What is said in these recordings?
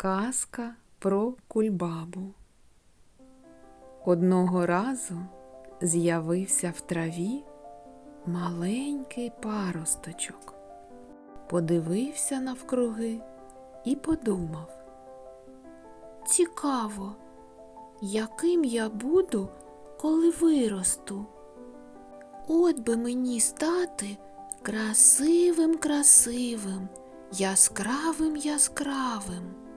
Казка про кульбабу. Одного разу з'явився в траві маленький паросточок. Подивився навкруги і подумав. Цікаво, яким я буду, коли виросту. От би мені стати красивим, красивим, яскравим, яскравим.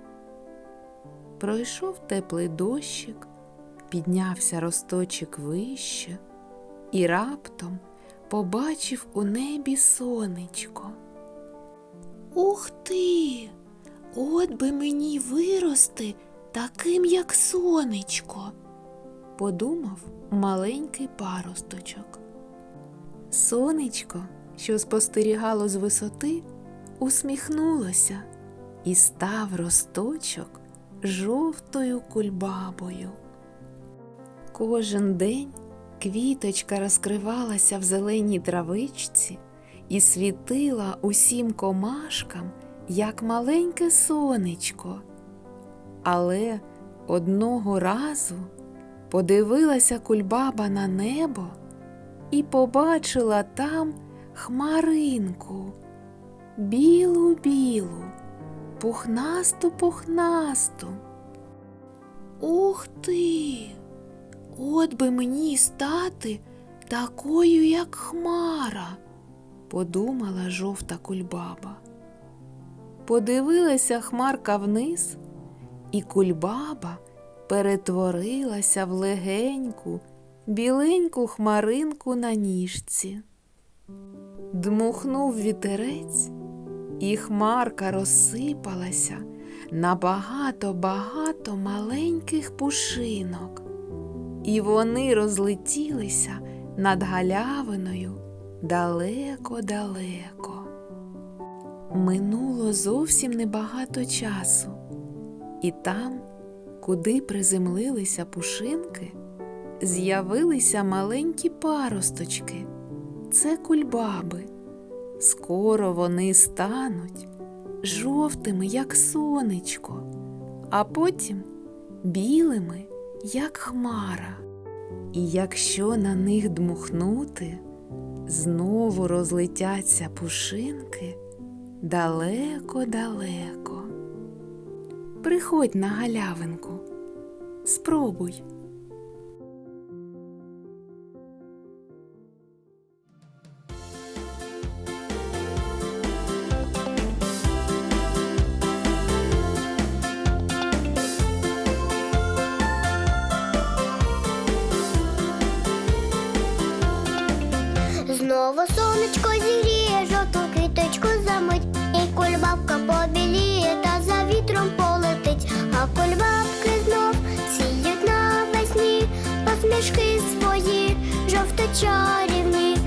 Пройшов теплий дощик, піднявся росточок вище і раптом побачив у небі сонечко. Ух ти! От би мені вирости таким, як сонечко, подумав маленький паросточок. Сонечко, що спостерігало з висоти, усміхнулося і став росточок жовтою кульбабою. Кожен день квіточка розкривалася в зеленій травичці і світила усім комашкам, як маленьке сонечко. Але одного разу подивилася кульбаба на небо і побачила там хмаринку, білу-білу, пухнасту-пухнасту. Ух ти! От би мені стати такою, як хмара, подумала жовта кульбаба. Подивилася хмарка вниз, і кульбаба перетворилася в легеньку, біленьку хмаринку на ніжці. Дмухнув вітерець, і хмарка розсипалася на багато-багато маленьких пушинок, і вони розлетілися над галявиною далеко-далеко. Минуло зовсім небагато часу, і там, куди приземлилися пушинки, з'явилися маленькі паросточки. Це кульбаби. Скоро вони стануть жовтими, як сонечко, а потім білими, як хмара. І якщо на них дмухнути, знову розлетяться пушинки далеко-далеко. Приходь на галявинку, спробуй. Знову сонечко зігріє жовту квіточку замить, і кульбабка побіліє та за вітром полетить, а кульбабки знов сіють навесні, посмішки свої, жовто чарівні.